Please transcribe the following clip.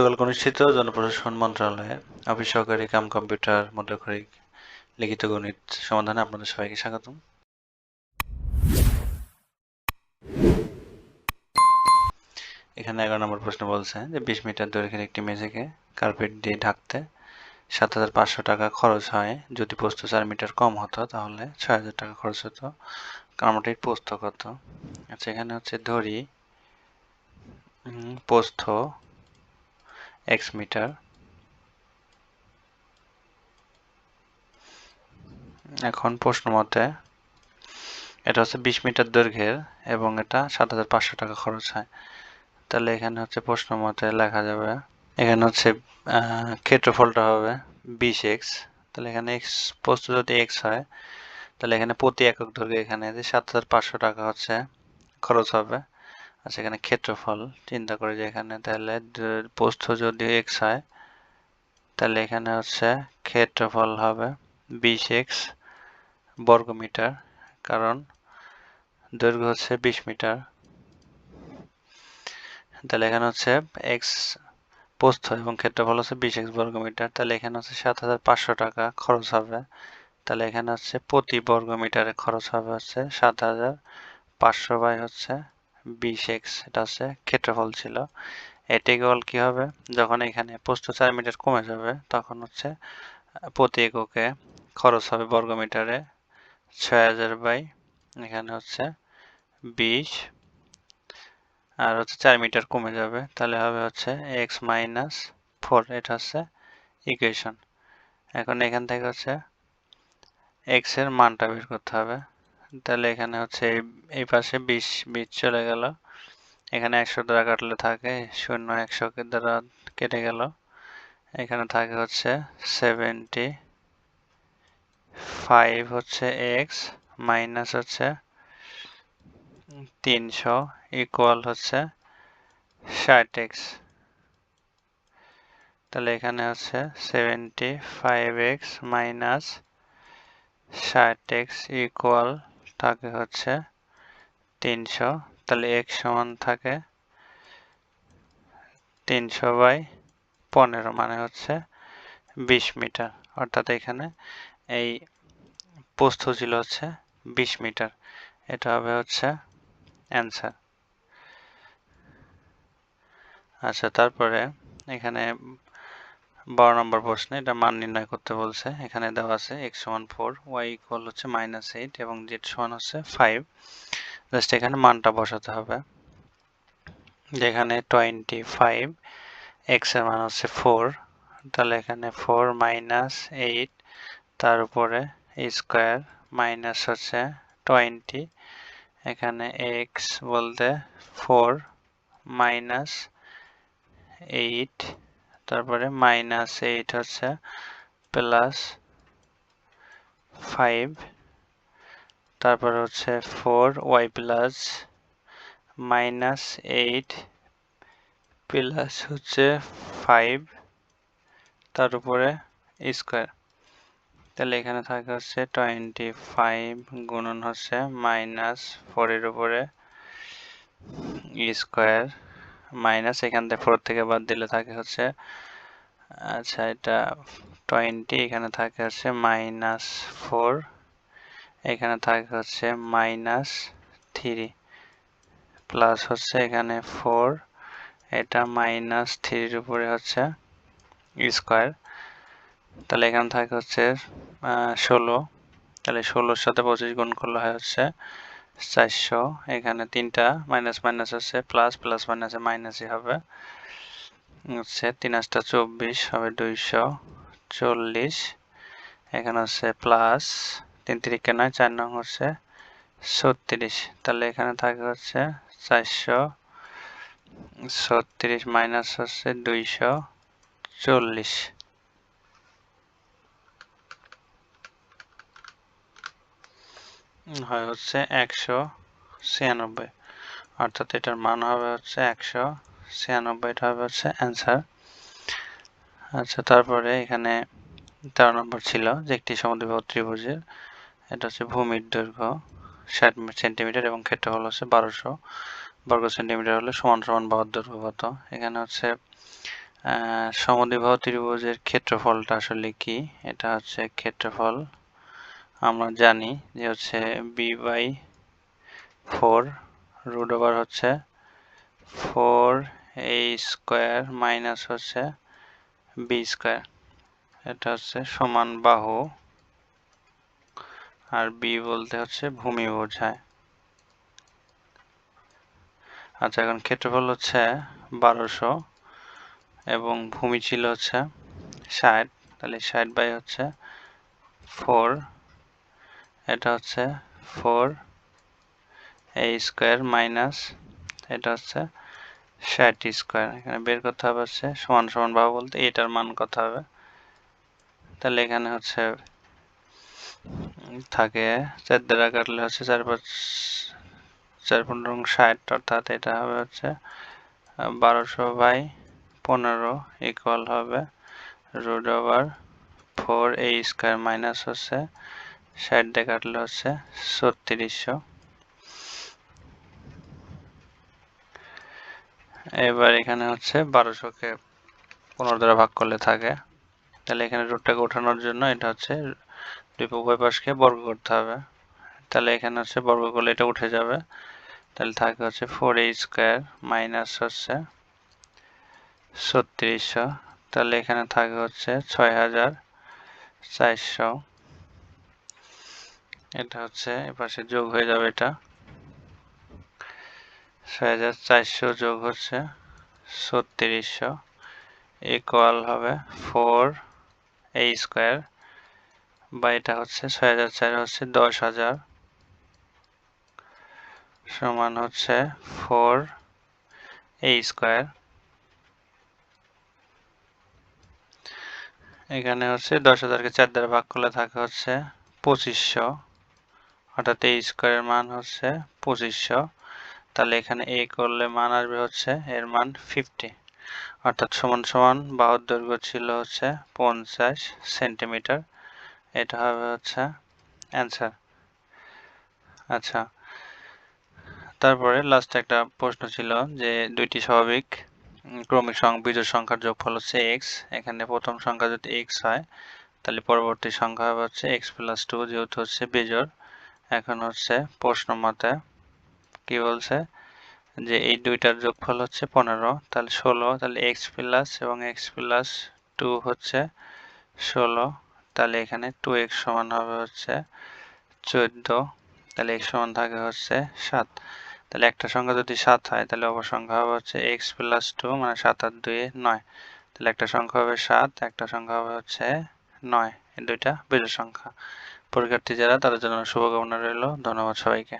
গতকাল অনুষ্ঠিত জনপ্রশাসন মন্ত্রণালয়ে অফিস সহকারী কাম কম্পিউটার মুদ্রাক্ষরিক লিখিত গণিত সমাধানে আপনাদের সবাইকে স্বাগতম। এখানে এগারো নম্বর প্রশ্ন বলছে যে, বিশ মিটার দৈর্ঘ্যের একটি মেঝেকে কার্পেট দিয়ে ঢাকতে সাত হাজার পাঁচশো টাকা খরচ হয়। যদি পোস্ত চার মিটার কম হতো, তাহলে ছয় হাজার টাকা খরচ হতো। কামটির পোস্ত কত? আচ্ছা এখানে হচ্ছে ধরি পোস্ত এক্স মিটার এখন প্রশ্ন মতে, এটা হচ্ছে বিশ মিটার দৈর্ঘ্যের এবং এটা সাত হাজার পাঁচশো টাকা খরচ হয়। তাহলে এখানে হচ্ছে প্রশ্ন মতে লেখা যাবে, এখানে হচ্ছে ক্ষেত্রফলটা হবে বিশ এক্স তাহলে এখানে এক্স পোস্ত যদি এক্স হয়, তাহলে এখানে প্রতি একক দৈর্ঘ্য এখানে যে সাত হাজার পাঁচশো টাকা হচ্ছে খরচ হবে। আচ্ছা এখানে ক্ষেত্রফল চিন্তা করে যে এখানে তাহলে পোস্ত যদি এক্স হয়, তাহলে এখানে হচ্ছে ক্ষেত্রফল হবে বিশ এক্স বর্গমিটার, কারণ দৈর্ঘ্য হচ্ছে বিশ মিটার। তাহলে এখানে হচ্ছে এক্স প্রস্থ এবং ক্ষেত্রফল হচ্ছে বিশ এক্স বর্গমিটার, তাহলে এখানে হচ্ছে সাত হাজার পাঁচশো টাকা খরচ হবে। তাহলে এখানে হচ্ছে প্রতি বর্গমিটারে খরচ হবে হচ্ছে সাত হাজার পাঁচশো বাই হচ্ছে বিশ এক্স এটা হচ্ছে ক্ষেত্রফল ছিল। এটি কেবল কি হবে? যখন এখানে প্রস্থ চার মিটার কমে যাবে, তখন হচ্ছে প্রতি এককে খরচ হবে বর্গমিটারে ছয় হাজার বাই, এখানে হচ্ছে বিশ। আর হচ্ছে চার মিটার কমে যাবে, তাহলে হবে হচ্ছে এক্স মাইনাস ফোর, এটা হচ্ছে ইকুয়েশন এখন এখান থেকে হচ্ছে এক্সের মানটা বের করতে হবে। তাহলে এখানে হচ্ছে এই পাশে বিশ বিশ চলে গেল। এখানে একশো দ্বারা কাটলে থাকে, শূন্য একশো দ্বারা কেটে গেল। এখানে থাকে হচ্ছে সেভেন্টি ফাইভ হচ্ছে এক্স মাইনাস হচ্ছে তিনশো ইকুয়াল হচ্ছে ষাট এক্স তাহলে এখানে হচ্ছে সেভেন্টি ফাইভ এক্স মাইনাস ষাট এক্স ইকুয়াল থাকে হচ্ছে তিনশো। তাহলে এক্স সমান থাকে তিনশো বাই পনেরো মানে হচ্ছে বিশ মিটার। অর্থাৎ এখানে এই প্রস্থ ছিল হচ্ছে বিশ মিটার। এটা হবে হচ্ছে অ্যান্সার। আচ্ছা তারপরে এখানে বারো নম্বর প্রশ্নে, এটা মান নির্ণয় করতে বলছে। এখানে দেওয়া আছে এক্স সমান ফোর ওয়াই ইকুয়াল হচ্ছে মাইনাস এইট এবং জেড সমান হচ্ছে ফাইভ জাস্ট এখানে মানটা বসাতে হবে। যেখানে টোয়েন্টি ফাইভ এক্সের মান হচ্ছে ফোর তাহলে এখানে ফোর মাইনাস এইট তার উপরে স্কোয়ার মাইনাস হচ্ছে টোয়েন্টি এখানে এক্স বলতে ফোর মাইনাস এইট তারপরে মাইনাস এইট হচ্ছে প্লাস ফাইভ তারপর হচ্ছে four Y plus minus eight plus হচ্ছে ফাইভ তার উপরে স্কোয়ার তাহলে এখানে থাকে হচ্ছে টোয়েন্টি ফাইভ গুণন হচ্ছে মাইনাস ফোরের উপরে স্কোয়ার মাইনাস এখান থেকে ফোর থেকে বাদ দিলে থাকে হচ্ছে আচ্ছা এটা টোয়েন্টি এখানে থাকে হচ্ছে মাইনাস ফোর এখানে থাকে হচ্ছে মাইনাস থ্রি প্লাস হচ্ছে এখানে ফোর এটা মাইনাস থ্রির উপরে হচ্ছে স্কোয়ার তাহলে এখানে থাকে হচ্ছে ষোলো, তাহলে ষোলোর সাথে পঁচিশ গুণ করলে হয় হচ্ছে চারশো, এখানে তিনটা মাইনাস মাইনাস হচ্ছে প্লাস প্লাস মাইনাসে মাইনাসই হবে। হচ্ছে তিন আটটা চব্বিশ, হবে দুইশো চল্লিশ। এখানে হচ্ছে প্লাস তিন তিরিকে নয়, চার নং হচ্ছে ছত্রিশ। তাহলে এখানে থাকে হচ্ছে চারশো ছত্রিশ মাইনাস হচ্ছে দুইশো চল্লিশ। হয় হচ্ছে একশো ছিয়ানব্বই। অর্থাৎ এটার মান হবে হচ্ছে একশো ছিয়ানব্বই, এটা হবে হচ্ছে অ্যান্সার আচ্ছা তারপরে এখানে তেরো নম্বর ছিল যে একটি সমুদ্রবাহু ত্রিভুজের, এটা হচ্ছে ভূমির দৈর্ঘ্য ষাট সেন্টিমিটার এবং ক্ষেত্রফল হচ্ছে বারোশো বর্গ সেন্টিমিটার হলে সমান সমান বাহুর দৈর্ঘ্য কত? এখানে হচ্ছে সমদ্বিবাহু ত্রিভুজের ক্ষেত্রফলটা আসলে কি? এটা হচ্ছে ক্ষেত্রফল আমরা জানি যে হচ্ছে B by four root over হচ্ছে ফোর এ স্কোয়ার মাইনাস হচ্ছে বি স্কোয়ার এটা হচ্ছে সমান বাহু আর বি বলতে হচ্ছে ভূমি বোঝায়। আচ্ছা এখন ক্ষেত্রফল হচ্ছে বারোশো এবং ভূমি ছিল হচ্ছে ষাট, তাহলে ষাট বাই হচ্ছে ফোর এটা হচ্ছে ফোর এ স্কোয়ার মাইনাস এটা হচ্ছে ষাট স্কোয়ার। এখানে বের করতে হবে হচ্ছে সমান সমান ভাব বলতে এটার মান কত হবে? তাহলে এখানে হচ্ছে থাকে চার দ্বারা কাটলে হচ্ছে চার পাঁচ চার পনেরো ষাট, অর্থাৎ এটা হবে হচ্ছে বারোশো বাই পনেরো ইকুয়াল হবে root over four A square minus হচ্ছে ষাট দিয়ে কাটলে হচ্ছে ছত্রিশশো। এবার এখানে হচ্ছে বারোশোকে পনেরো দ্বারা ভাগ করলে থাকে। তাহলে এখানে রুটটাকে ওঠানোর জন্য এটা হচ্ছে দুই উভয় পাশকে বর্গ করতে হবে। তাহলে এখানে হচ্ছে বর্গ করলে এটা উঠে যাবে। তাহলে থাকে হচ্ছে ফোর এ স্কোয়ার মাইনাস হচ্ছে ছত্রিশশো। তাহলে এখানে থাকে হচ্ছে ছয় হাজার চারশো। এটা হচ্ছে এপাশে যোগ হয়ে যাবে এটা। ছয় হাজার চারশো যোগ হচ্ছে ছত্রিশশো। ইকুয়াল হবে ফোর এ স্কোয়ার বা এটা হচ্ছে ছয় হাজার চার হচ্ছে দশ হাজার। সমান হচ্ছে ফোর এ স্কোয়ার এখানে হচ্ছে দশ হাজারকে চার দ্বারা ভাগ করলে থাকে হচ্ছে পঁচিশশো। অর্থাৎ এই স্কোয়ারের মান হচ্ছে পঁচিশশো। তাহলে এখানে এ করলে মান আসবে হচ্ছে এর মান ফিফটি অর্থাৎ সমান সমান বাহুর দৈর্ঘ্য ছিল হচ্ছে পঞ্চাশ সেন্টিমিটার। এটা হবে হচ্ছে অ্যান্সার আচ্ছা তারপরে লাস্টে একটা প্রশ্ন ছিল যে দুইটি স্বাভাবিক ক্রমিক বিজোড় সংখ্যার যোগফল হচ্ছে এক্স এখানে প্রথম সংখ্যা যদি এক্স হয়, তাহলে পরবর্তী সংখ্যা হবে হচ্ছে এক্স প্লাস টু যেহেতু হচ্ছে বিজোড়। এখন হচ্ছে প্রশ্ন মতে কি বলছে? যে এই দুইটার যোগফল হচ্ছে পনেরো, তাহলে ষোলো, তাহলে এক্স প্লাস এবং এক্স প্লাস টু হচ্ছে ষোলো, তাহলে এখানে টু এক্স সমান হবে হচ্ছে চোদ্দ, তাহলে এক্স সমান থাকে হচ্ছে সাত। তাহলে একটা সংখ্যা যদি সাত হয়, তাহলে অপসংখ্যা হবে হচ্ছে এক্স প্লাস টু মানে সাত আর দুই নয়। তাহলে একটা সংখ্যা হবে সাত, একটা সংখ্যা হবে হচ্ছে নয়, এই দুইটা বিজোড় সংখ্যা। পরীক্ষার্থী যারা তাদের জন্য শুভকামনা রইল। ধন্যবাদ সবাইকে।